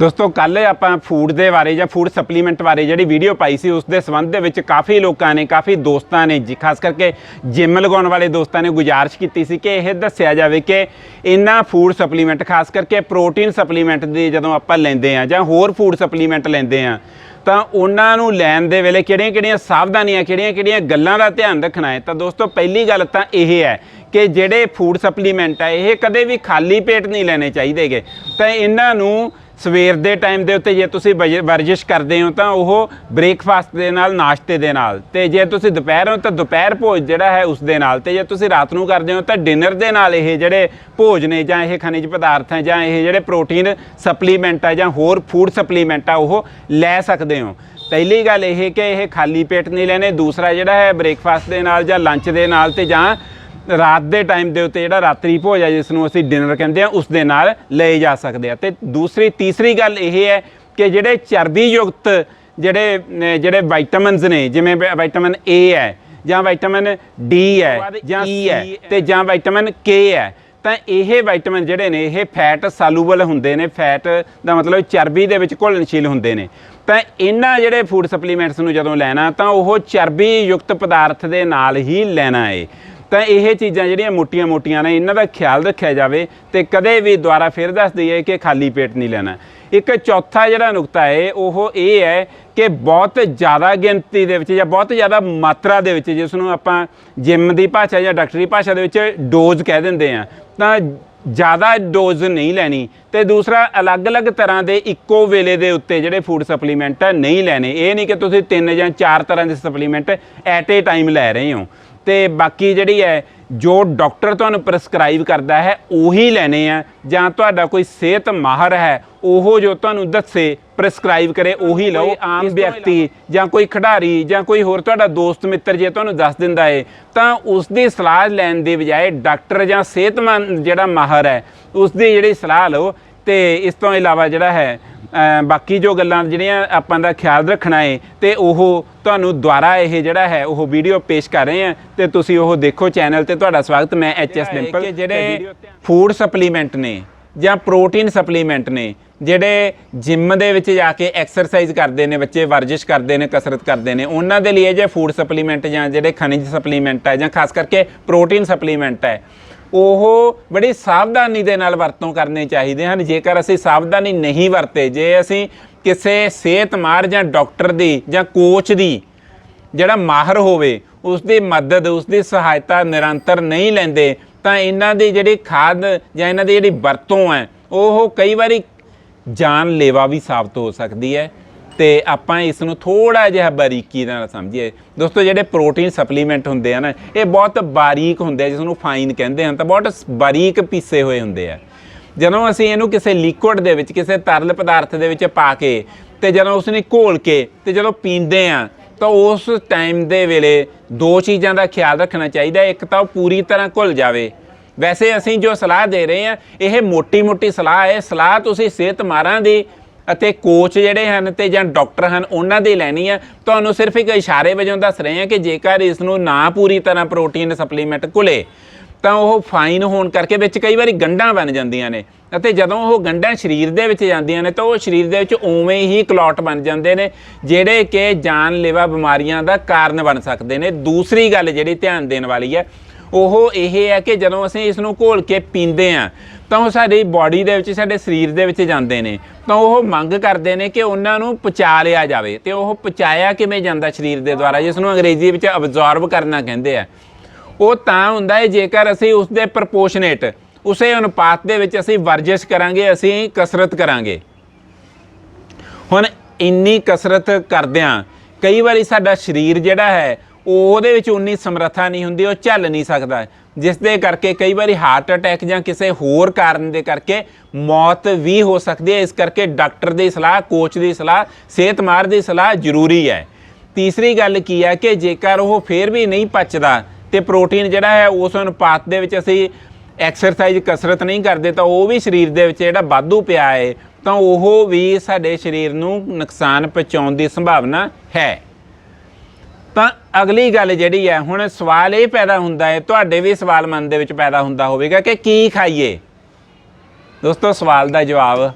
ਦੋਸਤੋ ਕੱਲ ਆਪਾਂ ਫੂਡ ਦੇ ਬਾਰੇ ਜਾਂ ਫੂਡ ਸਪਲੀਮੈਂਟ ਬਾਰੇ ਜਿਹੜੀ ਵੀਡੀਓ ਪਾਈ ਸੀ, ਉਸ ਦੇ ਸੰਬੰਧ ਦੇ ਵਿੱਚ ਕਾਫੀ ਲੋਕਾਂ ਨੇ, ਕਾਫੀ ਦੋਸਤਾਂ ਨੇ ਜੀ, ਖਾਸ ਕਰਕੇ ਜਿਮ ਲਗਾਉਣ ਵਾਲੇ ਦੋਸਤਾਂ ਨੇ ਗੁਜ਼ਾਰਿਸ਼ ਕੀਤੀ ਸੀ ਕਿ ਇਹ ਦੱਸਿਆ ਜਾਵੇ ਕਿ ਇਹਨਾਂ ਫੂਡ ਸਪਲੀਮੈਂਟ ਖਾਸ ਕਰਕੇ ਪ੍ਰੋਟੀਨ ਸਪਲੀਮੈਂਟ ਦੀ ਜਦੋਂ ਆਪਾਂ ਲੈਂਦੇ ਆ ਜਾਂ ਹੋਰ ਫੂਡ ਸਪਲੀਮੈਂਟ ਲੈਂਦੇ ਆ ਤਾਂ ਉਹਨਾਂ ਨੂੰ ਲੈਣ ਦੇ ਵੇਲੇ ਕਿਹੜੀਆਂ-ਕਿਹੜੀਆਂ ਸਾਵਧਾਨੀਆਂ, ਕਿਹੜੀਆਂ-ਕਿਹੜੀਆਂ ਗੱਲਾਂ ਦਾ ਧਿਆਨ ਰੱਖਣਾ ਹੈ? ਤਾਂ ਦੋਸਤੋ, ਪਹਿਲੀ ਗੱਲ ਤਾਂ ਇਹ ਹੈ ਕਿ ਜਿਹੜੇ ਫੂਡ ਸਪਲੀਮੈਂਟ ਹੈ ਇਹ ਕਦੇ ਵੀ ਖਾਲੀ ਪੇਟ ਨਹੀਂ ਲੈਣੇ ਚਾਹੀਦੇਗੇ ਤਾਂ ਇਹਨਾਂ ਨੂੰ ਸਵੇਰ ਦੇ ਟਾਈਮ ਦੇ ਉੱਤੇ ਜੇ ਤੁਸੀਂ ਵਜ- ਵਰਜਿਸ਼ ਕਰਦੇ ਹੋ ਤਾਂ ਉਹ ਬ੍ਰੇਕਫਾਸਟ ਦੇ ਨਾਲ, ਨਾਸ਼ਤੇ ਦੇ ਨਾਲ ਤੇ ਜੇ ਤੁਸੀਂ ਦੁਪਹਿਰ ਹੋ ਤਾਂ ਦੁਪਹਿਰ ਭੋਜ ਜਿਹੜਾ ਹੈ ਉਸ ਦੇ ਨਾਲ ਤੇ ਜੇ ਤੁਸੀਂ ਰਾਤ ਨੂੰ ਕਰਦੇ ਹੋ ਤਾਂ ਡਿਨਰ ਦੇ ਨਾਲ ਇਹ ਜਿਹੜੇ ਭੋਜ ਨੇ ਜਾਂ ਇਹ ਖਣਿਜ ਪਦਾਰਥ ਹੈ ਜਾਂ ਇਹ ਜਿਹੜੇ ਪ੍ਰੋਟੀਨ ਸਪਲੀਮੈਂਟ ਆ ਜਾਂ ਹੋਰ ਫੂਡ ਸਪਲੀਮੈਂਟ ਆ ਉਹ ਲੈ ਸਕਦੇ ਹੋ। ਪਹਿਲੀ ਗੱਲ ਇਹ ਕਿ ਇਹ ਖਾਲੀ ਪੇਟ ਨਹੀਂ ਲੈਣੇ, ਦੂਸਰਾ ਜਿਹੜਾ ਹੈ ਬ੍ਰੇਕਫਾਸਟ ਦੇ ਨਾਲ ਜਾਂ ਲੰਚ ਦੇ ਨਾਲ ਤੇ ਜਾਂ ਰਾਤ ਦੇ ਟਾਈਮ ਦੇ ਉੱਤੇ ਜਿਹੜਾ ਰਾਤਰੀ ਭੋਜ ਹੈ ਜਿਸ ਨੂੰ ਅਸੀਂ ਡਿਨਰ ਕਹਿੰਦੇ ਆ ਉਸ ਦੇ ਨਾਲ ਲਏ ਜਾ ਸਕਦੇ ਆ। ਤੇ ਦੂਸਰੀ ਤੀਸਰੀ ਗੱਲ ਇਹ ਹੈ ਕਿ ਜਿਹੜੇ ਚਰਬੀ ਯੁਕਤ ਜਿਹੜੇ ਜਿਹੜੇ ਵਿਟਾਮਿਨਸ ਨੇ ਜਿਵੇਂ ਵਿਟਾਮਿਨ A ਹੈ ਜਾਂ ਵਿਟਾਮਿਨ D ਹੈ ਜਾਂ E ਹੈ। ਤੇ ਜਾਂ ਵਿਟਾਮਿਨ K ਹੈ ਤਾਂ ਇਹ ਵਿਟਾਮਿਨ ਜਿਹੜੇ ਨੇ ਇਹ ਫੈਟ ਸਾਲੂਬਲ ਹੁੰਦੇ ਨੇ। ਫੈਟ ਦਾ ਮਤਲਬ ਚਰਬੀ ਦੇ ਵਿੱਚ ਘੁਲਣਸ਼ੀਲ ਹੁੰਦੇ ਨੇ। ਤਾਂ ਇਹਨਾਂ ਜਿਹੜੇ ਫੂਡ ਸਪਲੀਮੈਂਟਸ ਨੂੰ ਜਦੋਂ ਲੈਣਾ ਤਾਂ ਉਹ ਚਰਬੀ ਯੁਕਤ ਪਦਾਰਥ ਦੇ ਨਾਲ ਹੀ ਲੈਣਾ ਹੈ ਤਾਂ ਇਹ ਚੀਜ਼ਾਂ ਜਿਹੜੀਆਂ ਮੋਟੀਆਂ-ਮੋਟੀਆਂ ਨੇ, ਇਹਨਾਂ ਦਾ ਖਿਆਲ ਰੱਖਿਆ ਜਾਵੇ ਤੇ ਕਦੇ ਵੀ ਦੁਬਾਰਾ ਫਿਰ ਦੱਸ ਦਈਏ ਕਿ ਖਾਲੀ ਪੇਟ ਨਹੀਂ ਲੈਣਾ। ਇੱਕ ਚੌਥਾ ਜਿਹੜਾ ਨੁਕਤਾ ਹੈ, ਉਹ ਇਹ ਹੈ ਕਿ ਬਹੁਤ ਜ਼ਿਆਦਾ ਗਿਣਤੀ ਦੇ ਵਿੱਚ ਜਾਂ ਬਹੁਤ ਜ਼ਿਆਦਾ ਮਾਤਰਾ ਦੇ ਵਿੱਚ ਜਿਸ ਨੂੰ ਆਪਾਂ ਜਿਮ ਦੀ ਭਾਸ਼ਾ ਜਾਂ ਡਾਕਟਰੀ ਭਾਸ਼ਾ ਦੇ ਵਿੱਚ ਡੋਜ਼ ਕਹਿ ਦਿੰਦੇ ਆ ਤਾਂ ਜ਼ਿਆਦਾ ਡੋਜ਼ ਨਹੀਂ ਲੈਣੀ। ਤੇ ਦੂਸਰਾ, ਅਲੱਗ-ਅਲੱਗ ਤਰ੍ਹਾਂ ਦੇ ਇੱਕੋ ਵੇਲੇ ਦੇ ਉੱਤੇ ਜਿਹੜੇ ਫੂਡ ਸਪਲੀਮੈਂਟ ਨਹੀਂ ਲੈਣੇ। ਇਹ ਨਹੀਂ ਕਿ ਤੁਸੀਂ ਤਿੰਨ ਜਾਂ ਚਾਰ ਤਰ੍ਹਾਂ ਦੇ ਸਪਲੀਮੈਂਟ ਐਟ ਏ ਟਾਈਮ ਲੈ ਰਹੇ ਹੋ। ਤੇ ਬਾਕੀ ਜਿਹੜੀ ਹੈ ਜੋ ਡਾਕਟਰ ਤੁਹਾਨੂੰ ਪ੍ਰੈਸਕ੍ਰਾਈਬ ਕਰਦਾ ਹੈ ਉਹੀ ਲੈਣੇ ਆ। ਜਾਂ ਤੁਹਾਡਾ ਕੋਈ ਸਿਹਤ ਮਾਹਰ ਹੈ ਉਹ ਜੋ ਤੁਹਾਨੂੰ ਦੱਸੇ ਪ੍ਰੈਸਕ੍ਰਾਈਬ ਕਰੇ ਉਹੀ ਲਓ। ਆਮ ਵਿਅਕਤੀ ਜਾਂ ਕੋਈ ਖਿਡਾਰੀ ਜਾਂ ਕੋਈ ਹੋਰ ਤੁਹਾਡਾ ਦੋਸਤ ਮਿੱਤਰ ਜੇ ਤੁਹਾਨੂੰ ਦੱਸ ਦਿੰਦਾ ਏ ਤਾਂ ਉਸ ਦੀ ਸਲਾਹ ਲੈਣ ਦੇ ਬਜਾਏ ਡਾਕਟਰ ਜਾਂ ਸਿਹਤਮੰਦ ਜਿਹੜਾ ਮਾਹਰ ਹੈ ਉਸ ਦੀ ਜਿਹੜੀ ਸਲਾਹ ਲਓ ਤੇ ਇਸ ਤੋਂ ਇਲਾਵਾ ਜਿਹੜਾ ਹੈ ਬਾਕੀ ਜੋ ਗੱਲਾਂ ਜਿਹੜੀਆਂ ਆਪਾਂ ਦਾ ਖਿਆਲ ਰੱਖਣਾ ਹੈ ਤੇ ਉਹ ਤੁਹਾਨੂੰ ਦੁਆਰਾ ਇਹ ਜਿਹੜਾ ਹੈ ਉਹ ਵੀਡੀਓ ਪੇਸ਼ ਕਰ ਰਹੇ ਆ ਤੇ ਤੁਸੀਂ ਉਹ ਦੇਖੋ ਚੈਨਲ ਤੇ ਤੁਹਾਡਾ ਸਵਾਗਤ। ਮੈਂ ਐਚ ਐਸ ਡਿੰਪਲ ਜਿਹੜੇ ਫੂਡ ਸਪਲੀਮੈਂਟ ਨੇ ਜਾਂ ਪ੍ਰੋਟੀਨ ਸਪਲੀਮੈਂਟ ਨੇ ਜਿਹੜੇ ਜਿਮ ਦੇ ਵਿੱਚ ਜਾ ਕੇ ਐਕਸਰਸਾਈਜ਼ ਕਰਦੇ ਨੇ ਬੱਚੇ ਵਰਜਿਸ਼ ਕਰਦੇ ਨੇ ਕਸਰਤ ਕਰਦੇ ਨੇ ਉਹਨਾਂ ਦੇ ਲਈ ਜੇ ਫੂਡ ਸਪਲੀਮੈਂਟ ਜਾਂ ਜਿਹੜੇ ਖਣਿਜ ਸਪਲੀਮੈਂਟ ਹੈ ਜਾਂ ਖਾਸ ਕਰਕੇ ਪ੍ਰੋਟੀਨ ਸਪਲੀਮੈਂਟ ਹੈ ਉਹ ਬੜੀ ਸਾਵਧਾਨੀ ਦੇ ਨਾਲ ਵਰਤੋਂ ਕਰਨੇ ਚਾਹੀਦੇ ਹਨ। ਜੇਕਰ ਅਸੀਂ ਸਾਵਧਾਨੀ ਨਹੀਂ ਵਰਤੇ, ਜੇ ਅਸੀਂ ਕਿਸੇ ਸਿਹਤ ਮਾਹਰ ਜਾਂ ਡਾਕਟਰ ਦੀ ਜਾਂ ਕੋਚ ਦੀ ਜਿਹੜਾ ਮਾਹਰ ਹੋਵੇ ਉਸ ਦੀ ਮਦਦ ਉਸ ਦੀ ਸਹਾਇਤਾ ਨਿਰੰਤਰ ਨਹੀਂ ਲੈਂਦੇ, ਤਾਂ ਇਹਨਾਂ ਦੀ ਜਿਹੜੀ ਖਾਦ ਜਾਂ ਇਹਨਾਂ ਦੀ ਜਿਹੜੀ ਵਰਤੋਂ ਹੈ, ਉਹ ਕਈ ਵਾਰੀ ਜਾਨਲੇਵਾ ਵੀ ਸਾਬਤ ਹੋ ਸਕਦੀ ਹੈ। ਤੇ ਆਪਾਂ ਇਸ ਨੂੰ ਥੋੜਾ ਜਿਹਾ ਬਾਰੀਕੀ ਨਾਲ ਸਮਝੀਏ। ਦੋਸਤੋ, ਜਿਹੜੇ ਪ੍ਰੋਟੀਨ ਸਪਲੀਮੈਂਟ ਹੁੰਦੇ ਆ ਨਾ, ਇਹ ਬਹੁਤ ਬਾਰੀਕ ਹੁੰਦੇ ਆ ਜਿਸ ਨੂੰ ਫਾਈਨ ਕਹਿੰਦੇ ਹਨ, ਤਾਂ ਬਹੁਤ ਬਾਰੀਕ ਪੀਸੇ ਹੋਏ ਹੁੰਦੇ ਆ। ਜਦੋਂ ਅਸੀਂ ਇਹਨੂੰ ਕਿਸੇ ਲਿਕੁਇਡ ਦੇ ਵਿੱਚ, ਕਿਸੇ ਤਰਲ ਪਦਾਰਥ ਦੇ ਵਿੱਚ ਪਾ ਕੇ, ਤੇ ਜਦੋਂ ਉਸ ਨੂੰ ਘੋਲ ਕੇ, ਤੇ ਜਦੋਂ ਪੀਂਦੇ ਆ, ਤਾਂ ਉਸ ਟਾਈਮ ਦੇ ਵੇਲੇ ਦੋ ਚੀਜ਼ਾਂ ਦਾ ਖਿਆਲ ਰੱਖਣਾ ਚਾਹੀਦਾ ਇੱਕ ਤਾਂ ਉਹ ਪੂਰੀ ਤਰ੍ਹਾਂ ਘੁਲ ਜਾਵੇ। ਵੈਸੇ ਅਸੀਂ ਜੋ ਸਲਾਹ ਦੇ ਰਹੇ ਹਾਂ, ਇਹ ਮੋਟੀ-ਮੋਟੀ ਸਲਾਹ ਹੈ। ਸਲਾਹ ਤੁਸੀਂ ਸਿਹਤ ਮਾਰਾਂ ਦੀ ਅਤੇ ਕੋਚ ਜਿਹੜੇ ਹਨ ਤੇ ਜਾਂ ਡਾਕਟਰ ਹਨ, ਉਹਨਾਂ ਦੀ ਲੈਣੀ ਹੈ ਤੁਹਾਨੂੰ ਸਿਰਫ ਇੱਕ ਇਸ਼ਾਰੇ ਵਜੋਂ ਦੱਸ ਰਹੇ ਹਾਂ ਕਿ ਜੇਕਰ ਇਸ ਨੂੰ ਨਾ ਪੂਰੀ ਤਰ੍ਹਾਂ ਪ੍ਰੋਟੀਨ ਸਪਲੀਮੈਂਟ ਘੁਲੇ, ਤਾਂ ਉਹ ਫਾਈਨ ਹੋਣ ਕਰਕੇ ਵਿੱਚ ਕਈ ਵਾਰੀ ਗੰਢਾਂ ਬਣ ਜਾਂਦੀਆਂ ਨੇ। ਅਤੇ ਜਦੋਂ ਉਹ ਗੰਢਾਂ ਸਰੀਰ ਦੇ ਵਿੱਚ ਜਾਂਦੀਆਂ ਨੇ, ਤਾਂ ਉਹ ਸਰੀਰ ਦੇ ਵਿੱਚ ਉਵੇਂ ਹੀ ਕਲੌਟ ਬਣ ਜਾਂਦੇ ਨੇ, ਜਿਹੜੇ ਕਿ ਜਾਨਲੇਵਾ ਬਿਮਾਰੀਆਂ ਦਾ ਕਾਰਨ ਬਣ ਸਕਦੇ ਨੇ। ਦੂਸਰੀ ਗੱਲ ਜਿਹੜੀ ਧਿਆਨ ਦੇਣ ਵਾਲੀ ਹੈ ਉਹ ਇਹ ਹੈ ਕਿ ਜਦੋਂ ਅਸੀਂ ਇਸ ਨੂੰ ਘੋਲ ਕੇ ਪੀਂਦੇ ਆ ਤਾਂ ਉਹ ਸਾਡੀ ਬਾਡੀ ਦੇ ਵਿੱਚ, ਸਾਡੇ ਸਰੀਰ ਦੇ ਵਿੱਚ ਜਾਂਦੇ ਨੇ। ਤਾਂ ਉਹ ਮੰਗ ਕਰਦੇ ਨੇ ਕਿ ਉਹਨਾਂ ਨੂੰ ਪਚਾ ਲਿਆ ਜਾਵੇ ਤੇ ਉਹ ਪਚਾਇਆ ਕਿਵੇਂ ਜਾਂਦਾ ਸਰੀਰ ਦੇ ਦੁਆਰਾ ਜਿਸ ਨੂੰ ਅੰਗਰੇਜ਼ੀ ਵਿੱਚ ਅਬਜ਼ੌਰਬ ਕਰਨਾ ਕਹਿੰਦੇ ਆ। ਉਹ ਤਾਂ ਹੁੰਦਾ ਹੈ, ਜੇਕਰ ਅਸੀਂ ਉਸ ਦੇ ਪ੍ਰਪੋਰਸ਼ਨੇਟ ਉਸੇ ਅਨੁਪਾਤ ਦੇ ਵਿੱਚ ਅਸੀਂ ਵਰਜਿਸ਼ ਕਰਾਂਗੇ, ਅਸੀਂ ਕਸਰਤ ਕਰਾਂਗੇ। ਹੁਣ ਇੰਨੀ ਕਸਰਤ ਕਰਦਿਆਂ, ਕਈ ਵਾਰੀ ਸਾਡਾ ਸਰੀਰ ਜਿਹੜਾ ਹੈ ਉਹਦੇ ਵਿੱਚ ਉਨੀ ਸਮਰੱਥਾ ਨਹੀਂ ਹੁੰਦੀ, ਉਹ ਚੱਲ ਨਹੀਂ ਸਕਦਾ। ਜਿਸ ਦੇ ਕਰਕੇ ਕਈ ਵਾਰੀ ਹਾਰਟ ਅਟੈਕ ਜਾਂ ਕਿਸੇ ਹੋਰ ਕਾਰਨ ਦੇ ਕਰਕੇ ਮੌਤ ਵੀ ਹੋ ਸਕਦੀ ਹੈ। ਇਸ ਕਰਕੇ ਡਾਕਟਰ ਦੀ ਸਲਾਹ, ਕੋਚ ਦੀ ਸਲਾਹ, ਸਿਹਤ ਮਾਹਰ ਦੀ ਸਲਾਹ ਜ਼ਰੂਰੀ ਹੈ। ਤੀਸਰੀ ਗੱਲ ਕੀ ਹੈ ਕਿ ਜੇਕਰ ਉਹ ਫੇਰ ਵੀ ਨਹੀਂ ਪਚਦਾ ਤੇ ਪ੍ਰੋਟੀਨ ਜਿਹੜਾ ਹੈ, ਉਸ ਅਨੁਪਾਤ ਦੇ ਵਿੱਚ ਅਸੀਂ ਐਕਸਰਸਾਈਜ਼ ਕਸਰਤ ਨਹੀਂ ਕਰਦੇ, ਤਾਂ ਉਹ ਵੀ ਸਰੀਰ ਦੇ ਵਿੱਚ ਜਿਹੜਾ ਵਾਧੂ ਪਿਆ ਹੈ, ਤਾਂ ਉਹ ਵੀ ਸਾਡੇ ਸਰੀਰ ਨੂੰ ਨੁਕਸਾਨ ਪਹੁੰਚਾਉਣ ਦੀ ਸੰਭਾਵਨਾ ਹੈ। ਤਾਂ ਅਗਲੀ ਗੱਲ ਜਿਹੜੀ ਹੈ, ਹੁਣ ਸਵਾਲ ਇਹ ਪੈਦਾ ਹੁੰਦਾ ਹੈ, ਤੁਹਾਡੇ ਵੀ ਸਵਾਲ ਮਨ ਦੇ ਵਿੱਚ ਪੈਦਾ ਹੁੰਦਾ ਹੋਵੇਗਾ ਕਿ ਕੀ ਖਾਈਏ? ਦੋਸਤੋ, ਸਵਾਲ ਦਾ ਜਵਾਬ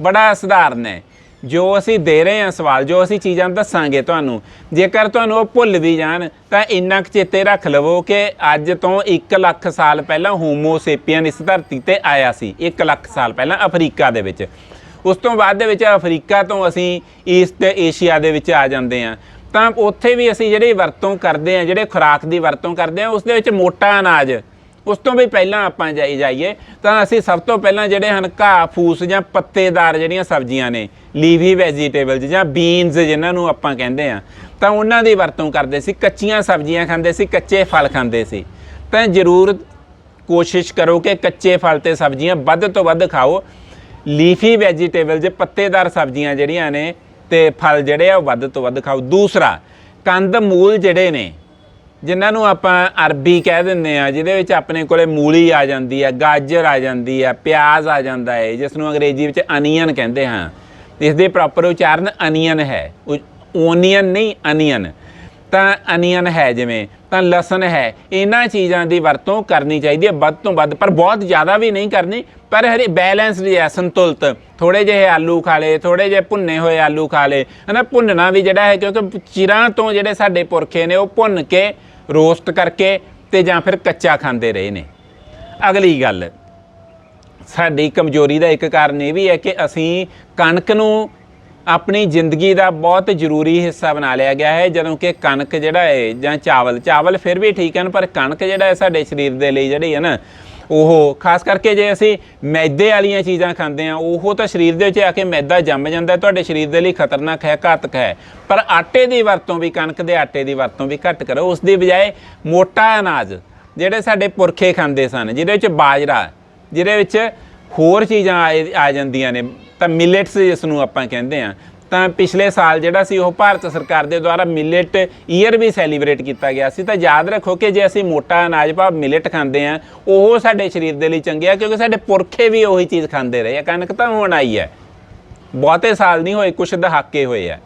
ਬੜਾ ਸਧਾਰਨ ਹੈ। ਜੋ ਅਸੀਂ ਦੇ ਰਹੇ ਹਾਂ ਸਵਾਲ, ਜੋ ਅਸੀਂ ਚੀਜ਼ਾਂ ਦੱਸਾਂਗੇ ਤੁਹਾਨੂੰ, ਜੇਕਰ ਤੁਹਾਨੂੰ ਉਹ ਭੁੱਲ ਵੀ ਜਾਣ, ਤਾਂ ਇੰਨਾ ਕੁ ਚੇਤੇ ਰੱਖ ਲਵੋ ਕਿ ਅੱਜ ਤੋਂ 1 ਲੱਖ ਸਾਲ ਪਹਿਲਾਂ ਹੋਮੋਸੇਪੀਅਨ ਇਸ ਧਰਤੀ ਤੇ ਆਇਆ ਸੀ 1 ਲੱਖ ਸਾਲ ਪਹਿਲਾਂ ਅਫਰੀਕਾ ਦੇ ਵਿੱਚ। ਉਸ ਤੋਂ ਬਾਅਦ ਦੇ ਵਿੱਚ ਅਫਰੀਕਾ ਤੋਂ ਅਸੀਂ ਈਸਟ ਏਸ਼ੀਆ ਦੇ ਵਿੱਚ ਆ ਜਾਂਦੇ ਹਾਂ। ਤਾਂ ਉੱਥੇ ਵੀ ਅਸੀਂ ਜਿਹੜੀ ਵਰਤੋਂ ਕਰਦੇ ਹਾਂ, ਜਿਹੜੇ ਖੁਰਾਕ ਦੀ ਵਰਤੋਂ ਕਰਦੇ ਹਾਂ ਉਸ ਦੇ ਵਿੱਚ ਮੋਟਾ ਅਨਾਜ, ਉਸ ਤੋਂ ਵੀ ਪਹਿਲਾਂ ਆਪਾਂ ਜਾਈ ਜਾਈਏ, ਤਾਂ ਅਸੀਂ ਸਭ ਤੋਂ ਪਹਿਲਾਂ ਜਿਹੜੇ ਹਨ ਘਾਹ, ਫੂਸ ਜਾਂ ਪੱਤੇਦਾਰ ਜਿਹੜੀਆਂ ਸਬਜ਼ੀਆਂ ਨੇ ਲੀਵੀ ਵੈਜੀਟੇਬਲਸ ਜਾਂ ਬੀਨਸ ਜਿਨ੍ਹਾਂ ਨੂੰ ਆਪਾਂ ਕਹਿੰਦੇ ਆ ਤਾਂ ਉਹਨਾਂ ਦੀ ਵਰਤੋਂ ਕਰਦੇ ਸੀ, ਕੱਚੀਆਂ ਸਬਜ਼ੀਆਂ ਖਾਂਦੇ ਸੀ, ਕੱਚੇ ਫਲ ਖਾਂਦੇ ਸੀ। ਤਾਂ ਜ਼ਰੂਰ ਕੋਸ਼ਿਸ਼ ਕਰੋ ਕਿ ਕੱਚੇ ਫਲ ਤੇ ਸਬਜ਼ੀਆਂ ਵੱਧ ਤੋਂ ਵੱਧ ਖਾਓ। ਲੀਫੀ ਵੈਜੀਟੇਬਲ ਜੇ ਪੱਤੇਦਾਰ ਸਬਜ਼ੀਆਂ ਜਿਹੜੀਆਂ ਨੇ ਤੇ ਫਲ ਜਿਹੜੇ ਆ ਉਹ ਵੱਧ ਤੋਂ ਵੱਧ ਖਾਓ। ਦੂਸਰਾ, ਕੰਦ ਮੂਲ ਜਿਹੜੇ ਨੇ, ਜਿਨ੍ਹਾਂ ਨੂੰ ਆਪਾਂ ਅਰਬੀ ਕਹਿ ਦਿੰਦੇ ਆ, ਜਿਹਦੇ ਵਿੱਚ ਆਪਣੇ ਕੋਲੇ ਮੂਲੀ ਆ ਜਾਂਦੀ ਆ, ਗਾਜਰ ਆ ਜਾਂਦੀ ਆ, ਪਿਆਜ਼ ਆ ਜਾਂਦਾ ਹੈ ਜਿਸ ਨੂੰ ਅੰਗਰੇਜ਼ੀ ਵਿੱਚ ਅਨੀਅਨ ਕਹਿੰਦੇ ਹਾਂ। ਇਸ ਦੇ ਪ੍ਰੋਪਰ ਉਚਾਰਨ ਅਨੀਅਨ ਹੈ। ਓਨੀਅਨ ਨਹੀਂ, ਅਨੀਅਨ। ਤਾਂ ਅਨੀਅਨ ਹੈ ਜਿਵੇਂ ਤਾਂ ਲਸਣ ਹੈ। ਇਹਨਾਂ ਚੀਜ਼ਾਂ ਦੀ ਵਰਤੋਂ ਕਰਨੀ ਚਾਹੀਦੀ ਹੈ ਵੱਧ ਤੋਂ ਵੱਧ, ਪਰ ਬਹੁਤ ਜ਼ਿਆਦਾ ਵੀ ਨਹੀਂ ਕਰਨੀ। ਪਰ ਹਰੇ ਬੈਲੈਂਸ ਵੀ ਹੈ, ਸੰਤੁਲਿਤ। ਥੋੜੇ ਜਿਹੇ ਆਲੂ ਖਾ ਲੇ ਥੋੜੇ ਜਿਹੇ ਭੁੰਨੇ ਹੋਏ ਆਲੂ ਖਾ ਲੇ ਹਨਾ, ਭੁੰਨਣਾ ਵੀ ਜਿਹੜਾ ਹੈ, ਕਿਉਂਕਿ ਚਿਰਾਂ ਤੋਂ ਜਿਹੜੇ ਸਾਡੇ ਪੁਰਖੇ ਨੇ, ਉਹ ਭੁੰਨ ਕੇ ਰੋਸਟ ਕਰਕੇ ਤੇ ਜਾਂ ਫਿਰ ਕੱਚਾ ਖਾਂਦੇ ਰਹੇ ਨੇ। ਅਗਲੀ ਗੱਲ, ਸਾਡੀ ਕਮਜ਼ੋਰੀ ਦਾ ਇੱਕ ਕਾਰਨ ਇਹ ਵੀ ਹੈ ਕਿ ਅਸੀਂ ਕਣਕ ਨੂੰ ਆਪਣੀ ਜ਼ਿੰਦਗੀ ਦਾ ਬਹੁਤ ਜ਼ਰੂਰੀ ਹਿੱਸਾ ਬਣਾ ਲਿਆ ਗਿਆ ਹੈ, ਜਦੋਂ ਕਿ ਕਣਕ ਜਿਹੜਾ ਹੈ ਜਾਂ ਚਾਵਲ ਚਾਵਲ ਫਿਰ ਵੀ ਠੀਕ ਹਨ, ਪਰ ਕਣਕ ਜਿਹੜਾ ਹੈ ਸਾਡੇ ਸਰੀਰ ਦੇ ਲਈ ਜਿਹੜੀ ਹੈ ਨਾ, ਉਹ ਖਾਸ ਕਰਕੇ ਜੇ ਅਸੀਂ ਮੈਦੇ ਵਾਲੀਆਂ ਚੀਜ਼ਾਂ ਖਾਂਦੇ ਆ ਉਹ ਤਾਂ ਸਰੀਰ ਦੇ ਵਿੱਚ ਆ ਕੇ ਮੈਦਾ ਜੰਮ ਜਾਂਦਾ ਤੁਹਾਡੇ ਸਰੀਰ ਦੇ ਲਈ ਖਤਰਨਾਕ ਹੈ, ਘਾਤਕ ਹੈ। ਪਰ ਆਟੇ ਦੀ ਵਰਤੋਂ ਵੀ, ਕਣਕ ਦੇ ਆਟੇ ਦੀ ਵਰਤੋਂ ਵੀ ਘੱਟ ਕਰੋ। ਉਸ ਦੀ ਬਜਾਏ ਮੋਟਾ ਅਨਾਜ, ਜਿਹੜੇ ਸਾਡੇ ਪੁਰਖੇ ਖਾਂਦੇ ਸਨ, ਜਿਹਦੇ ਵਿੱਚ ਬਾਜਰਾ, ਜਿਹਦੇ ਵਿੱਚ ਹੋਰ ਚੀਜ਼ਾਂ ਆ- ਆ ਜਾਂਦੀਆਂ ਨੇ ਤਾਂ ਮਿਲਟਸ ਜਿਸ ਨੂੰ ਆਪਾਂ ਕਹਿੰਦੇ ਆ ਤਾਂ ਪਿਛਲੇ ਸਾਲ ਜਿਹੜਾ ਸੀ ਉਹ ਭਾਰਤ ਸਰਕਾਰ ਦੇ ਦੁਆਰਾ ਮਿਲਟ ਈਅਰ ਵੀ ਸੈਲੀਬ੍ਰੇਟ ਕੀਤਾ ਗਿਆ ਸੀ। ਤਾਂ ਯਾਦ ਰੱਖੋ ਕਿ ਜੇ ਅਸੀਂ ਮੋਟਾ ਅਨਾਜ ਭਾਵ ਮਿਲਟ ਖਾਂਦੇ ਆ ਉਹ ਸਾਡੇ ਸਰੀਰ ਦੇ ਲਈ ਚੰਗੇ ਆ, ਕਿਉਂਕਿ ਸਾਡੇ ਪੁਰਖੇ ਵੀ ਉਹੀ ਚੀਜ਼ ਖਾਂਦੇ ਰਹੇ ਆ। ਕਣਕ ਤਾਂ ਹੁਣ ਆਈ ਹੈ। ਬਹੁਤੇ ਸਾਲ ਨਹੀਂ ਹੋਏ, ਕੁਛ ਦਹਾਕੇ ਹੋਏ ਆ।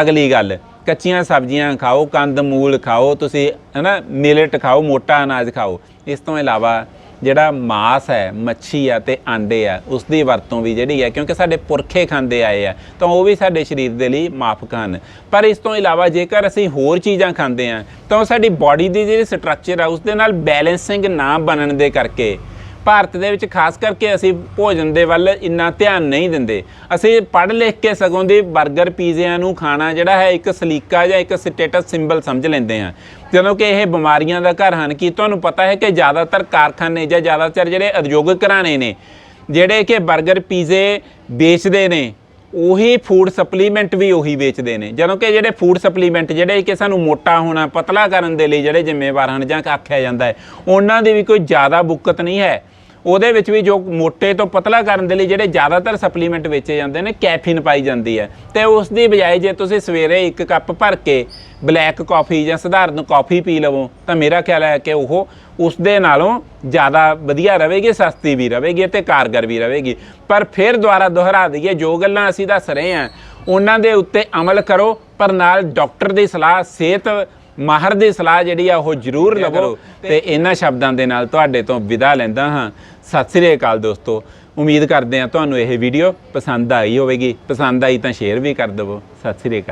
ਅਗਲੀ ਗੱਲ, ਕੱਚੀਆਂ ਸਬਜ਼ੀਆਂ ਖਾਓ, ਕੰਦ, ਮੂਲ ਖਾਓ, ਤੁਸੀਂ ਹਨਾ ਮਿਲਟ ਖਾਓ, ਮੋਟਾ ਅਨਾਜ ਖਾਓ। ਇਸ ਤੋਂ ਇਲਾਵਾ ਜਿਹੜਾ ਮਾਸ ਹੈ, ਮੱਛੀ ਆ ਤੇ ਆਂਡੇ ਆ ਉਸ ਦੀ ਵਰਤੋਂ ਵੀ ਜਿਹੜੀ ਹੈ ਕਿਉਂਕਿ ਸਾਡੇ ਪੁਰਖੇ ਖਾਂਦੇ ਆਏ ਆ, ਤਾਂ ਉਹ ਵੀ ਸਾਡੇ ਸਰੀਰ ਦੇ ਲਈ ਮਾਫਕ ਹਨ ਪਰ ਇਸ ਤੋਂ ਇਲਾਵਾ ਜੇਕਰ ਅਸੀਂ ਹੋਰ ਚੀਜ਼ਾਂ ਖਾਂਦੇ ਆ, ਤਾਂ ਉਹ ਸਾਡੀ ਬਾਡੀ ਦੀ ਜਿਹੜੀ ਸਟਰਕਚਰ ਆ ਉਸ ਦੇ ਨਾਲ ਬੈਲੈਂਸਿੰਗ ਨਾ ਬਣਨ ਦੇ ਕਰਕੇ ਭਾਰਤ ਦੇ ਵਿੱਚ ਖਾਸ ਕਰਕੇ ਅਸੀਂ ਭੋਜਨ ਦੇ ਵੱਲ ਇੰਨਾ ਧਿਆਨ ਨਹੀਂ ਦਿੰਦੇ। ਅਸੀਂ ਪੜ੍ਹ ਲਿਖ ਕੇ ਸਗੋਂ ਦੀ 버ਗਰ ਪੀਜ਼ਿਆਂ ਨੂੰ ਖਾਣਾ ਜਿਹੜਾ ਹੈ ਇੱਕ ਸਲੀਕਾ ਜਾਂ ਇੱਕ ਸਟੇਟਸ ਸਿੰਬਲ ਸਮਝ ਲੈਂਦੇ ਹਾਂ। ਜਦੋਂ ਕਿ ਇਹ ਬਿਮਾਰੀਆਂ ਦਾ ਘਰ ਹਨ, ਕਿ ਤੁਹਾਨੂੰ ਪਤਾ ਹੈ ਕਿ ਜ਼ਿਆਦਾਤਰ ਕਾਰਖਾਨੇ ਜਾਂ ਜ਼ਿਆਦਾਤਰ ਜਿਹੜੇ ਉਦਯੋਗਿਕ ਘਰਾਣੇ ਨੇ, ਜਿਹੜੇ ਕਿ 버ਗਰ ਪੀਜ਼ੇ ਵੇਚਦੇ ਨੇ ਉਹੀ ਫੂਡ ਸਪਲੀਮੈਂਟ ਵੀ ਉਹੀ ਵੇਚਦੇ ਨੇ। ਜਦੋਂ ਕਿ ਜਿਹੜੇ ਫੂਡ ਸਪਲੀਮੈਂਟ ਜਿਹੜੇ ਕਿ ਸਾਨੂੰ ਮੋਟਾ ਹੋਣਾ, ਪਤਲਾ ਕਰਨ ਦੇ ਲਈ ਜਿਹੜੇ ਜ਼ਿੰਮੇਵਾਰ ਹਨ ਜਾਂ ਆਖਿਆ ਜਾਂਦਾ ਹੈ, ਉਹਨਾਂ ਦੀ ਵੀ ਕੋਈ ਜ਼ਿਆਦਾ ਬੁੱਕਤ ਨਹੀਂ ਹੈ। ਉਹਦੇ ਵਿੱਚ ਵੀ ਜੋ ਮੋਟੇ ਤੋਂ ਪਤਲਾ ਕਰਨ ਦੇ ਲਈ ਜਿਹੜੇ ਜ਼ਿਆਦਾਤਰ ਸਪਲੀਮੈਂਟ ਵੇਚੇ ਜਾਂਦੇ ਨੇ ਕੈਫੀਨ ਪਾਈ ਜਾਂਦੀ ਹੈ। ਤੇ ਉਸ ਦੀ ਬਜਾਏ ਜੇ ਤੁਸੀਂ ਸਵੇਰੇ ਇੱਕ ਕੱਪ ਭਰ ਕੇ ਬਲੈਕ ਕਾਫੀ ਜਾਂ ਸਧਾਰਨ ਕਾਫੀ ਪੀ ਲਵੋ ਤਾਂ ਮੇਰਾ ਖਿਆਲ ਹੈ ਕਿ ਉਹ ਉਸ ਦੇ ਨਾਲੋਂ ਜ਼ਿਆਦਾ ਵਧੀਆ ਰਹੇਗੀ ਸਸਤੀ ਵੀ ਰਹੇਗੀ ਤੇ ਕਾਰਗਰ ਵੀ ਰਹੇਗੀ। ਪਰ ਫਿਰ ਦੁਬਾਰਾ ਦੁਹਰਾ ਦਈਏ ਜੋ ਗੱਲਾਂ ਅਸੀਂ ਦੱਸ ਰਹੇ ਹਾਂ ਉਹਨਾਂ ਦੇ ਉੱਤੇ ਅਮਲ ਕਰੋ ਪਰ ਨਾਲ ਡਾਕਟਰ ਦੀ ਸਲਾਹ ਸਿਹਤ ਮਾਹਰ ਦੀ ਸਲਾਹ ਜਿਹੜੀ ਆ ਉਹ ਜ਼ਰੂਰ ਲਵੋ ਤੇ ਇਹਨਾਂ ਸ਼ਬਦਾਂ ਦੇ ਨਾਲ ਤੁਹਾਡੇ ਤੋਂ ਵਿਦਾ ਲੈਂਦਾ ਹਾਂ। ਸਤਿ ਸ੍ਰੀ ਅਕਾਲ ਦੋਸਤੋ। ਉਮੀਦ ਕਰਦੇ ਹਾਂ ਤੁਹਾਨੂੰ ਇਹ ਵੀਡੀਓ ਪਸੰਦ ਆਈ ਹੋਵੇਗੀ। ਪਸੰਦ ਆਈ ਤਾਂ ਸ਼ੇਅਰ ਵੀ ਕਰ ਦਿਵੋ। ਸਤਿ ਸ੍ਰੀ ਅਕਾਲ।